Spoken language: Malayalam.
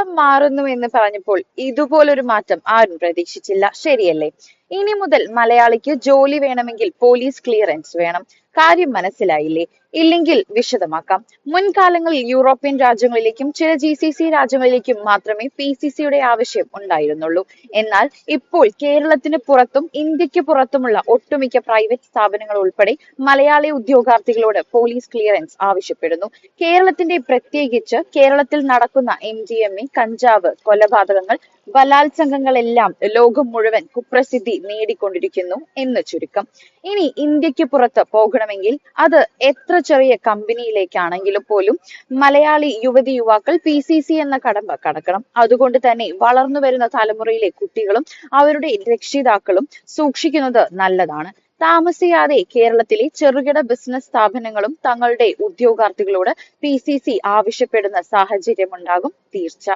കേരളം മാറുന്നു എന്ന് പറഞ്ഞപ്പോൾ ഇതുപോലൊരു മാറ്റം ആരും പ്രതീക്ഷിച്ചില്ല. ശരിയല്ലേ? ഇനി മുതൽ മലയാളിക്ക് ജോലി വേണമെങ്കിൽ പോലീസ് ക്ലിയറൻസ് വേണം. കാര്യം മനസ്സിലായില്ലേ? ഇല്ലെങ്കിൽ വിശദമാക്കാം. മുൻകാലങ്ങളിൽ യൂറോപ്യൻ രാജ്യങ്ങളിലേക്കും ചില ജി സി സി രാജ്യങ്ങളിലേക്കും മാത്രമേ പി സി സിയുടെ ആവശ്യം ഉണ്ടായിരുന്നുള്ളൂ. എന്നാൽ ഇപ്പോൾ കേരളത്തിന് പുറത്തും ഇന്ത്യയ്ക്ക് പുറത്തുമുള്ള ഒട്ടുമിക്ക പ്രൈവറ്റ് സ്ഥാപനങ്ങൾ ഉൾപ്പെടെ മലയാളി ഉദ്യോഗാർത്ഥികളോട് പോലീസ് ക്ലിയറൻസ് ആവശ്യപ്പെടുന്നു. കേരളത്തിന്റെ പ്രത്യേകിച്ച് കേരളത്തിൽ നടക്കുന്ന എം ഡി എം എ കഞ്ചാവ് കൊലപാതകങ്ങൾ ബലാത്സംഗങ്ങളെല്ലാം ലോകം മുഴുവൻ കുപ്രസിദ്ധി നേടിക്കൊണ്ടിരിക്കുന്നു എന്ന് ചുരുക്കം. ഇനി ഇന്ത്യയ്ക്ക് പുറത്ത് പോകണമെങ്കിൽ അത് എത്ര ചെറിയ കമ്പനിയിലേക്കാണെങ്കിലും പോലും മലയാളി യുവതി യുവാക്കൾ പി സി സി എന്ന കടമ്പ കടക്കണം. അതുകൊണ്ട് തന്നെ വളർന്നു വരുന്ന തലമുറയിലെ കുട്ടികളും അവരുടെ രക്ഷിതാക്കളും സൂക്ഷിക്കുന്നത് നല്ലതാണ്. താമസിയാതെ കേരളത്തിലെ ചെറുകിട ബിസിനസ് സ്ഥാപനങ്ങളും തങ്ങളുടെ ഉദ്യോഗാർത്ഥികളോട് പി സി സി ആവശ്യപ്പെടുന്ന സാഹചര്യമുണ്ടാകും തീർച്ച.